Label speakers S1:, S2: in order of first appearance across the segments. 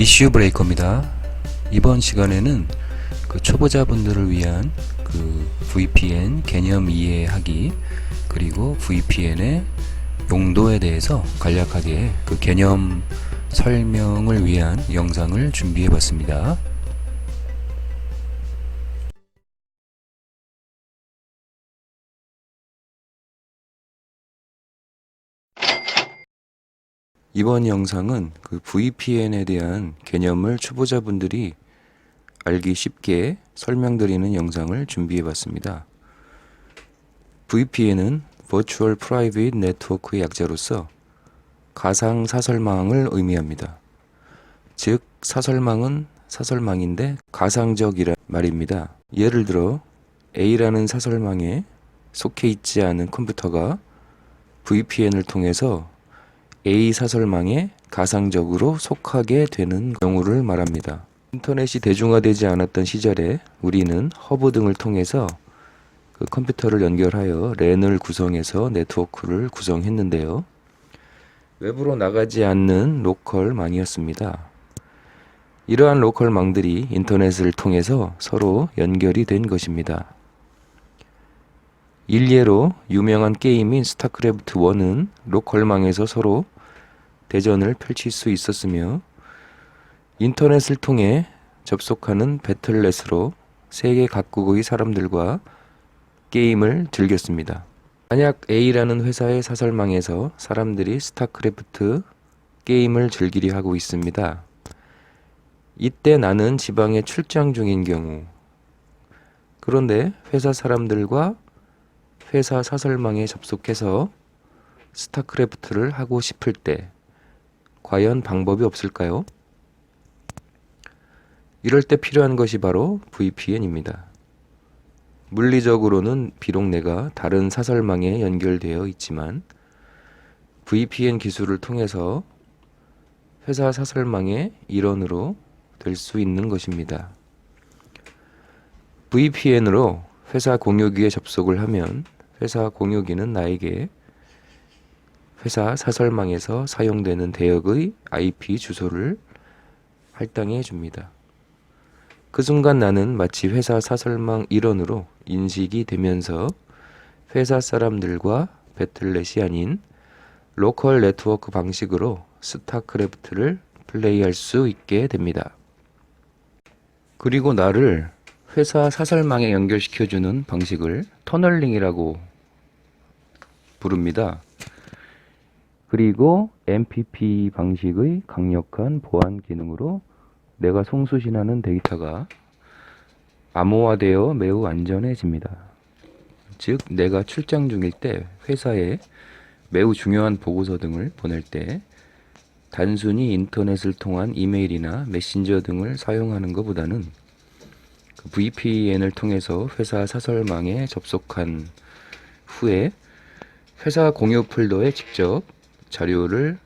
S1: 이슈 브레이커입니다. 이번 시간에는 그 초보자분들을 위한 그 VPN 개념 이해하기 그리고 VPN의 용도에 대해서 간략하게 그 개념 설명을 위한 영상을 준비해 봤습니다. 이번 영상은 그 VPN에 대한 개념을 초보자분들이 알기 쉽게 설명드리는 영상을 준비해 봤습니다. VPN은 Virtual Private Network의 약자로서 가상 사설망을 의미합니다. 즉, 사설망은 사설망인데 가상적이란 말입니다. 예를 들어 A라는 사설망에 속해 있지 않은 컴퓨터가 VPN을 통해서 A 사설망에 가상적으로 속하게 되는 경우를 말합니다. 인터넷이 대중화되지 않았던 시절에 우리는 허브 등을 통해서 그 컴퓨터를 연결하여 랜을 구성해서 네트워크를 구성했는데요. 외부로 나가지 않는 로컬망이었습니다. 이러한 로컬망들이 인터넷을 통해서 서로 연결이 된 것입니다. 일례로 유명한 게임인 스타크래프트 1은 로컬망에서 서로 대전을 펼칠 수 있었으며 인터넷을 통해 접속하는 배틀넷으로 세계 각국의 사람들과 게임을 즐겼습니다. 만약 A라는 회사의 사설망에서 사람들이 스타크래프트 게임을 즐기려 하고 있습니다. 이때 나는 지방에 출장 중인 경우 그런데 회사 사람들과 회사 사설망에 접속해서 스타크래프트를 하고 싶을 때 과연 방법이 없을까요? 이럴 때 필요한 것이 바로 VPN입니다. 물리적으로는 비록 내가 다른 사설망에 연결되어 있지만 VPN 기술을 통해서 회사 사설망의 일원으로 될 수 있는 것입니다. VPN으로 회사 공유기에 접속을 하면 회사 공유기는 나에게 회사 사설망에서 사용되는 대역의 IP 주소를 할당해 줍니다. 그 순간 나는 마치 회사 사설망 일원으로 인식이 되면서 회사 사람들과 배틀넷이 아닌 로컬 네트워크 방식으로 스타크래프트를 플레이할 수 있게 됩니다. 그리고 나를 회사 사설망에 연결시켜주는 방식을 터널링이라고 부릅니다. 그리고 MPP 방식의 강력한 보안 기능으로 내가 송수신하는 데이터가 암호화되어 매우 안전해집니다. 즉, 내가 출장 중일 때 회사에 매우 중요한 보고서 등을 보낼 때 단순히 인터넷을 통한 이메일이나 메신저 등을 사용하는 것보다는 그 VPN을 통해서 회사 사설망에 접속한 후에 회사 공유 폴더에 직접 자료를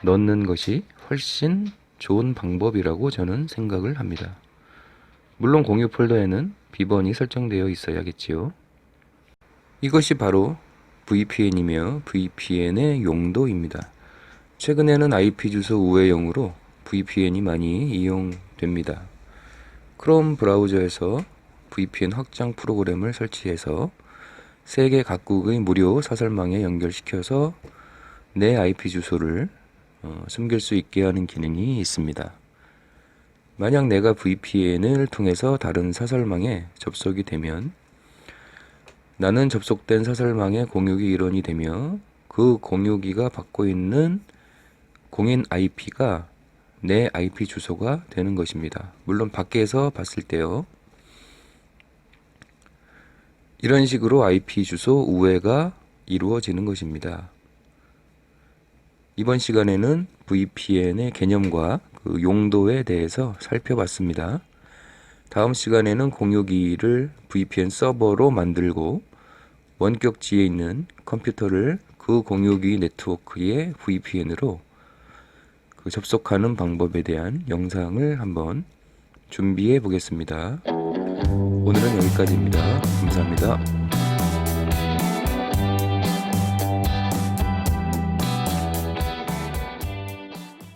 S1: 넣는 것이 훨씬 좋은 방법이라고 저는 생각을 합니다. 물론 공유 폴더에는 비번이 설정되어 있어야겠지요. 이것이 바로 VPN이며 VPN의 용도입니다. 최근에는 IP 주소 우회용으로 VPN이 많이 이용됩니다. 크롬 브라우저에서 VPN 확장 프로그램을 설치해서 세계 각국의 무료 사설망에 연결시켜서 내 IP 주소를 어, 숨길 수 있게 하는 기능이 있습니다. 만약 내가 VPN을 통해서 다른 사설망에 접속이 되면 나는 접속된 사설망의 공유기 일원이 되며 그 공유기가 받고 있는 공인 IP가 내 IP 주소가 되는 것입니다. 물론 밖에서 봤을 때요. 이런 식으로 IP 주소 우회가 이루어지는 것입니다. 이번 시간에는 VPN의 개념과 그 용도에 대해서 살펴봤습니다. 다음 시간에는 공유기를 VPN 서버로 만들고 원격지에 있는 컴퓨터를 그 공유기 네트워크의 VPN으로 그 접속하는 방법에 대한 영상을 한번 준비해 보겠습니다. 여기까지입니다. 감사합니다.